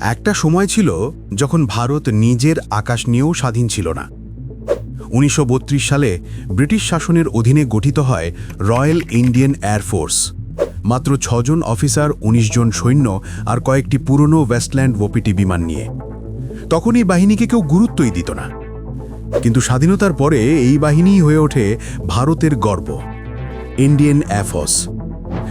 একটা সময় ছিল যখন ভারত নিজের আকাশ নিয়েও স্বাধীন ছিল না। উনিশশো বত্রিশ সালে ব্রিটিশ শাসনের অধীনে গঠিত হয় রয়্যাল ইন্ডিয়ান এয়ারফোর্স মাত্র ছজন অফিসার ১৯ জন সৈন্য আর কয়েকটি পুরনো ওয়েস্টল্যান্ড ওপিটি বিমান নিয়ে। তখন এই বাহিনীকে কেউ গুরুত্বই দিত না। কিন্তু স্বাধীনতার পরে এই বাহিনীই হয়ে ওঠে ভারতের গর্ব। ইন্ডিয়ান এয়ারফোর্স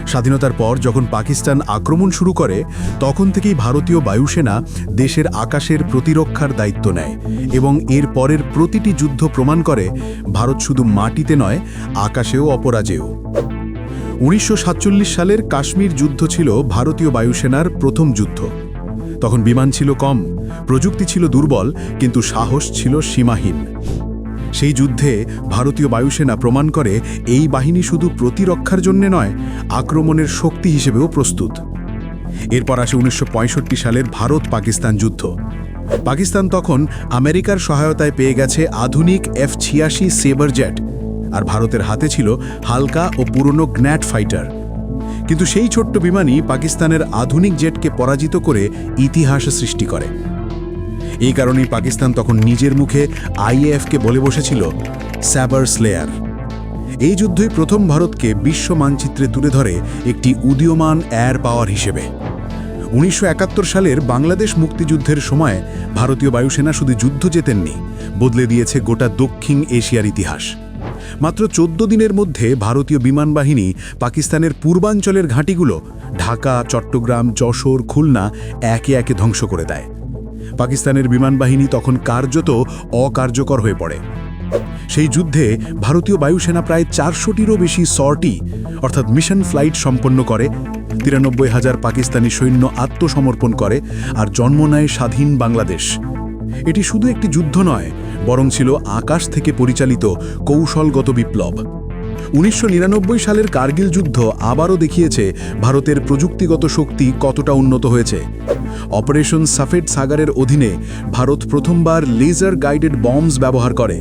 স্বাধীনতার পর যখন পাকিস্তান আক্রমণ শুরু করে, তখন থেকেই ভারতীয় বায়ুসেনা দেশের আকাশের প্রতিরক্ষার দায়িত্ব নেয় এবং এর পরের প্রতিটি যুদ্ধ প্রমাণ করে ভারত শুধু মাটিতে নয়, আকাশেও অপরাজেয়। উনিশশো সাতচল্লিশ সালের কাশ্মীর যুদ্ধ ছিল ভারতীয় বায়ুসেনার প্রথম যুদ্ধ। তখন বিমান ছিল কম, প্রযুক্তি ছিল দুর্বল, কিন্তু সাহস ছিল সীমাহীন। সেই যুদ্ধে ভারতীয় বায়ুসেনা প্রমাণ করে এই বাহিনী শুধু প্রতিরক্ষার জন্যে নয়, আক্রমণের শক্তি হিসেবেও প্রস্তুত। এরপর আসে উনিশশো পঁয়ষট্টি সালের ভারত পাকিস্তান যুদ্ধ। পাকিস্তান তখন আমেরিকার সহায়তায় পেয়ে গেছে আধুনিক এফ ছিয়াশি সেবার জেট আর ভারতের হাতে ছিল হালকা ও পুরনো গ্ন্যাট ফাইটার কিন্তু সেই ছোট্ট বিমানই পাকিস্তানের আধুনিক জেটকে পরাজিত করে ইতিহাস সৃষ্টি করে। এই কারণেই পাকিস্তান তখন নিজের মুখে আইএএফকে বলে বসেছিল স্যাবার স্লেয়ার। এই যুদ্ধই প্রথম ভারতকে বিশ্ব মানচিত্রে তুলে ধরে একটি উদীয়মান এয়ার পাওয়ার হিসেবে। উনিশশো একাত্তর সালের বাংলাদেশ মুক্তিযুদ্ধের সময় ভারতীয় বায়ুসেনা শুধু যুদ্ধ জেতেননি, বদলে দিয়েছে গোটা দক্ষিণ এশিয়ার ইতিহাস। মাত্র চোদ্দ দিনের মধ্যে ভারতীয় বিমান বাহিনী পাকিস্তানের পূর্বাঞ্চলের ঘাঁটিগুলো ঢাকা, চট্টগ্রাম, যশোর, খুলনা একে একে ধ্বংস করে দেয়। পাকিস্তানের বিমান বাহিনী তখন কার্যত অকার্যকর হয়ে পড়ে। সেই যুদ্ধে ভারতীয় বায়ুসেনা প্রায় চারশোটিরও বেশি সর্টি, অর্থাৎ মিশন ফ্লাইট সম্পন্ন করে, তিরানব্বই হাজার পাকিস্তানি সৈন্য আত্মসমর্পণ করে আর জন্ম নেয় স্বাধীন বাংলাদেশ। এটি শুধু একটি যুদ্ধ নয়, বরং ছিল আকাশ থেকে পরিচালিত কৌশলগত বিপ্লব। উনিশশো নিরানব্বই সালের কার্গিল যুদ্ধ আবারও দেখিয়েছে ভারতের প্রযুক্তিগত শক্তি কতটা উন্নত হয়েছে। অপারেশন সাফেদ সাগারের অধীনে ভারত প্রথমবার লেজার গাইডেড বম্বস ব্যবহার করে।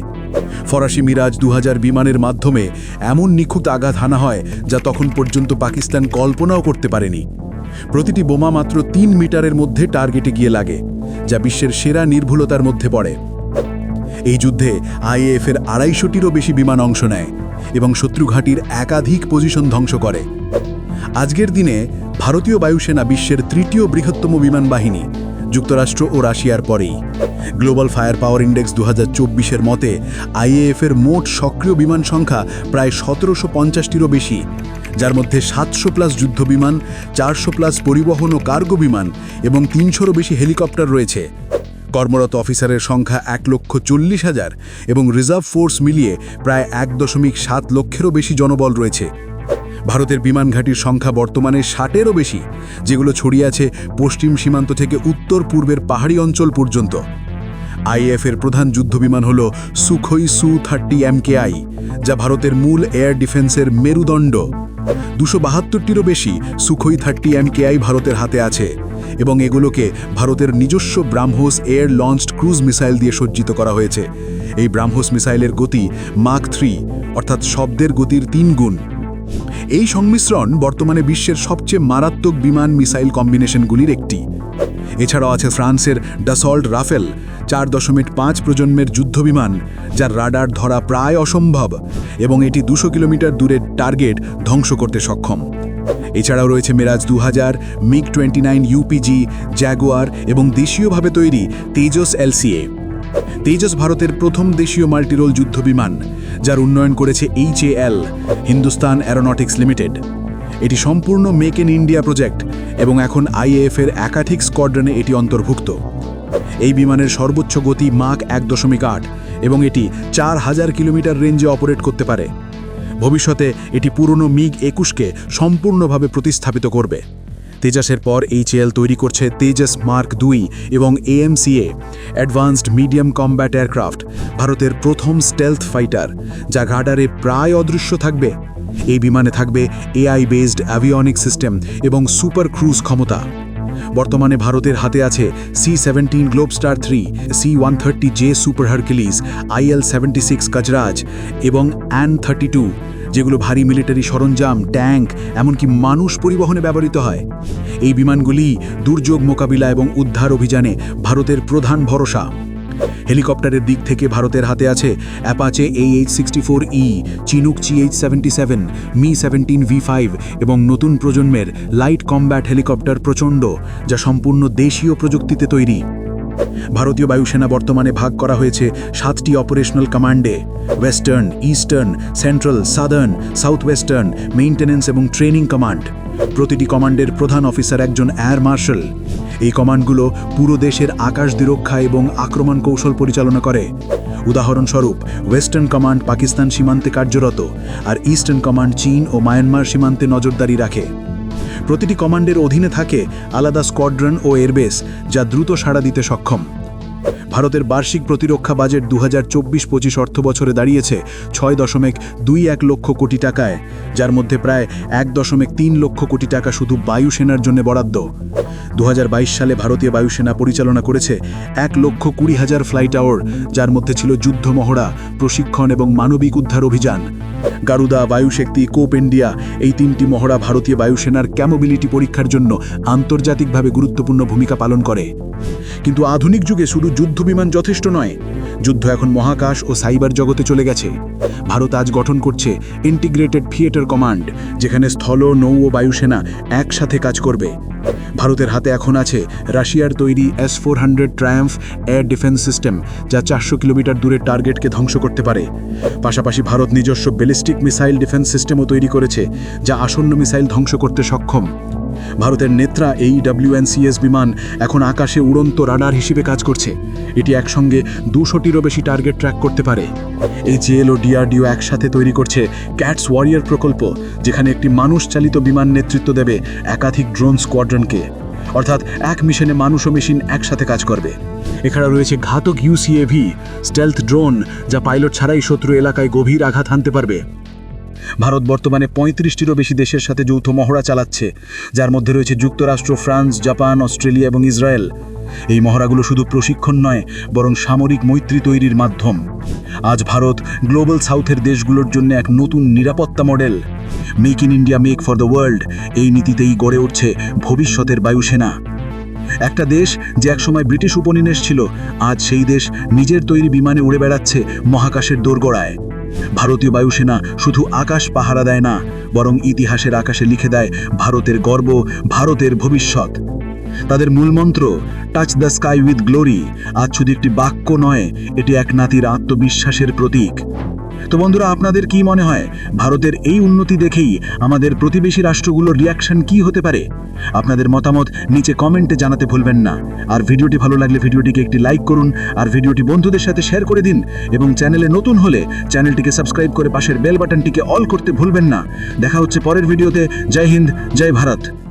ফরাসি মিরাজ দু হাজার বিমানের মাধ্যমে এমন নিখুঁত আঘাত হানা হয় যা তখন পর্যন্ত পাকিস্তান কল্পনাও করতে পারেনি। প্রতিটি বোমা মাত্র তিন মিটারের মধ্যে টার্গেটে গিয়ে লাগে, যা বিশ্বের সেরা নির্ভুলতার মধ্যে পড়ে। এই যুদ্ধে আইএএফের আড়াইশোটিরও বেশি বিমান অংশ নেয় এবং শত্রু ঘাঁটির একাধিক পজিশন ধ্বংস করে। আজকের দিনে ভারতীয় বায়ুসেনা বিশ্বের তৃতীয় বৃহত্তম বিমান বাহিনী, যুক্তরাষ্ট্র ও রাশিয়ার পরেই। গ্লোবাল ফায়ার পাওয়ার ইন্ডেক্স দু হাজার মতে আইএএফের মোট সক্রিয় বিমান সংখ্যা প্রায় সতেরোশো পঞ্চাশটিরও বেশি, যার মধ্যে সাতশো প্লাস যুদ্ধ বিমান, চারশো প্লাস পরিবহন ও কার্গো বিমান এবং তিনশোরও বেশি হেলিকপ্টার রয়েছে। কর্মরত অফিসারের সংখ্যা এক লক্ষ চল্লিশ হাজার এবং রিজার্ভ ফোর্স মিলিয়ে প্রায় এক দশমিক সাত লক্ষেরও বেশি জনবল রয়েছে। ভারতের বিমান ঘাঁটির সংখ্যা বর্তমানে ষাটেরও বেশি, যেগুলো ছড়িয়ে আছে পশ্চিম সীমান্ত থেকে উত্তর পূর্বের পাহাড়ি অঞ্চল পর্যন্ত। আইএফের প্রধান যুদ্ধবিমান হল সুখই সু থার্টি এমকেআই যা ভারতের মূল এয়ার ডিফেন্সের মেরুদণ্ড। দুশো বাহাত্তরটিরও বেশি সুখই থার্টি এমকেআই ভারতের হাতে আছে, এবং এগুলোকে ভারতের নিজস্ব BrahMos air launched cruise missile দিয়ে সজ্জিত করা হয়েছে। এই ব্রাহ্মোস মিসাইলের গতি মাক থ্রি, অর্থাৎ শব্দের গতির তিন গুণ। এই সংমিশ্রণ বর্তমানে বিশ্বের সবচেয়ে মারাত্মক বিমান মিসাইল কম্বিনেশনগুলির একটি। এছাড়াও আছে ফ্রান্সের ডাসল্ট রাফেল, চার দশমিক পাঁচ প্রজন্মের যুদ্ধবিমান, যার রাডার ধরা প্রায় অসম্ভব, এবং এটি দুশো কিলোমিটার দূরের টার্গেট ধ্বংস করতে সক্ষম। এছাড়াও রয়েছে মেরাজ দু হাজার MiG twenty nine UPG, Jaguar এবং দেশীয়ভাবে তৈরি তেজস এলসিএ। তেজস ভারতের প্রথম দেশীয় মাল্টিরোল যুদ্ধবিমান যার উন্নয়ন করেছে এইচএএল হিন্দুস্তান অ্যারোনটিক্স লিমিটেড এটি সম্পূর্ণ মেক ইন ইন্ডিয়া প্রজেক্ট এবং এখন আইএএফ এর একাধিক স্কোয়াড্রনে এটি অন্তর্ভুক্ত। এই বিমানের সর্বোচ্চ গতি মাক এক দশমিক আট এবং এটি চার হাজার কিলোমিটার রেঞ্জে অপারেট করতে পারে। ভবিষ্যতে এটি পুরনো মিগ একুশকে সম্পূর্ণভাবে প্রতিস্থাপিত করবে। তেজাসের পর এইচএল তৈরি করছে তেজাস মার্ক দুই এবং AMCA advanced medium combat aircraft ভারতের প্রথম স্টেলথ ফাইটার যা ঘাডারে প্রায় অদৃশ্য থাকবে। এই বিমানে থাকবে এআই বেসড অ্যাভিয়নিক সিস্টেম এবং সুপার ক্রুজ ক্ষমতা। বর্তমানে ভারতের হাতে আছে C seventeen Globemaster three C one thirty J super Hercules IL seventy six Gajraj এবং অ্যান থার্টি টু যেগুলো ভারী মিলিটারি সরঞ্জাম, ট্যাঙ্ক, এমনকি মানুষ পরিবহনে ব্যবহৃত হয়। এই বিমানগুলি দুর্যোগ মোকাবিলা এবং উদ্ধার অভিযানে ভারতের প্রধান ভরসা। হেলিকপ্টারের দিক থেকে ভারতের হাতে আছে Apache A H sixty four E Chinook C H seventy seven Mi seventeen V five এবং নতুন প্রজন্মের লাইট কমব্যাট হেলিকপ্টার প্রচণ্ড, যা সম্পূর্ণ দেশীয় প্রযুক্তিতে তৈরি। ভারতীয় বায়ুসেনা বর্তমানে ভাগ করা হয়েছে সাতটি operational কমান্ডে western eastern central southern south western maintenance এবং ট্রেনিং কমান্ড প্রতিটি কমান্ডের প্রধান অফিসার একজন এয়ার মার্শাল এই কমান্ডগুলো পুরো দেশের আকাশ দিরক্ষা এবং আক্রমণ কৌশল পরিচালনা করে। উদাহরণস্বরূপ ওয়েস্টার্ন কমান্ড পাকিস্তান সীমান্তে কার্যরত, আর ইস্টার্ন কমান্ড চীন ও মায়ানমার সীমান্তে নজরদারি রাখে। প্রতিটি কমান্ডের অধীনে থাকে আলাদা স্কোয়াড্রন ও এয়ারবেস যা দ্রুত সাড়া দিতে সক্ষম। ভারতের বার্ষিক প্রতিরক্ষা বাজেট দু হাজার চব্বিশ পঁচিশ অর্থ বছরে দাঁড়িয়েছে ছয় দশমিক দুই এক লক্ষ কোটি টাকায়, যার মধ্যে প্রায় এক দশমিক তিন লক্ষ কোটি টাকা শুধু বায়ুসেনার জন্য বরাদ্দ। দু সালে ভারতীয় বায়ুসেনা পরিচালনা করেছে এক লক্ষ কুড়ি হাজার ফ্লাইট আওয়ার, যার মধ্যে ছিল যুদ্ধ মহড়া, প্রশিক্ষণ এবং মানবিক উদ্ধার অভিযান। গারুদা বায়ুশক্তি কোপ ইন্ডিয়া এই তিনটি মহড়া ভারতীয় বায়ুসেনার ক্যামোবিলিটি পরীক্ষার জন্য আন্তর্জাতিকভাবে গুরুত্বপূর্ণ ভূমিকা পালন করে। কিন্তু আধুনিক যুগে শুধু যুদ্ধবিমান যথেষ্ট নয়। যুদ্ধ এখন মহাকাশ ও সাইবার জগতে চলে গেছে। ভারত আজ গঠন করছে ইন্টিগ্রেটেড থিয়েটার কমান্ড যেখানে স্থল, নৌ ও বায়ুসেনা একসাথে কাজ করবে। ভারতের হাতে এখন আছে রাশিয়ার তৈরি S four hundred triumph air defence system যা চারশো কিলোমিটার দূরের টার্গেটকে ধ্বংস করতে পারে। পাশাপাশি ভারত নিজস্ব ব্যালিস্টিক মিসাইল ডিফেন্স সিস্টেমও তৈরি করেছে, যা আসন্ন মিসাইল ধ্বংস করতে সক্ষম। ভারতের নেত্রা এই ডাব্লিউএনসিএস বিমান এখন আকাশে উড়ন্ত রাডার হিসেবে কাজ করছে। এটি একসঙ্গে দুশোটিরও বেশি টার্গেট ট্র্যাক করতে পারে। এই জেএল ও ডিআরডিও একসাথে তৈরি করছে ক্যাটস ওয়ারিয়ার প্রকল্প, যেখানে একটি মানুষ চালিত বিমান নেতৃত্ব দেবে একাধিক ড্রোন স্কোয়াড্রনকে অর্থাৎ এক মিশনে মানুষ ও মেশিন একসাথে কাজ করবে। এছাড়া রয়েছে ঘাতক ইউসিএভি স্টেলথ ড্রোন যা পাইলট ছাড়াই শত্রু এলাকায় গভীর আঘাত হানতে পারবে। ভারত বর্তমানে পঁয়ত্রিশটিরও বেশি দেশের সাথে যৌথ মহড়া চালাচ্ছে, যার মধ্যে রয়েছে যুক্তরাষ্ট্র, ফ্রান্স, জাপান, অস্ট্রেলিয়া এবং ইসরায়েল। এই মহড়াগুলো শুধু প্রশিক্ষণ নয়, বরং সামরিক মৈত্রী তৈরির মাধ্যম। আজ ভারত গ্লোবাল সাউথের দেশগুলোর জন্য এক নতুন নিরাপত্তা model. Make in India, make for the world এই নীতিতেই গড়ে উঠছে ভবিষ্যতের বায়ুসেনা। একটা দেশ যে একসময় ব্রিটিশ উপনিবেশ ছিল, আজ সেই দেশ নিজের তৈরি বিমানে উড়ে বেড়াচ্ছে মহাকাশের দোরগোড়ায়। ভারতীয় বায়ুসেনা শুধু আকাশ পাহারা দেয় না, বরং ইতিহাসের আকাশে লিখে দেয় ভারতের গর্ব, ভারতের ভবিষ্যৎ। তাদের মূলমন্ত্র touch the sky with glory আজ শুধু একটি বাক্য নয়, এটি এক নাতির আত্মবিশ্বাসের প্রতীক। তো বন্ধুরা, আপনাদের কি মনে হয়? ভারতের এই উন্নতি দেখেই আমাদের প্রতিবেশী রাষ্ট্রগুলোর রিয়াকশন কি হতে পারে? আপনাদের মতামত নিচে কমেন্টে জানাতে ভুলবেন না। আর ভিডিওটি ভালো লাগলে ভিডিওটিকে একটি লাইক করুন, আর ভিডিওটি বন্ধুদের সাথে শেয়ার করে দিন। এবং চ্যানেলে নতুন হলে চ্যানেলটিকে সাবস্ক্রাইব করে পাশের বেল বাটনটিকে অল করতে ভুলবেন না। দেখা হচ্ছে পরের ভিডিওতে। জয় হিন্দ, জয় ভারত।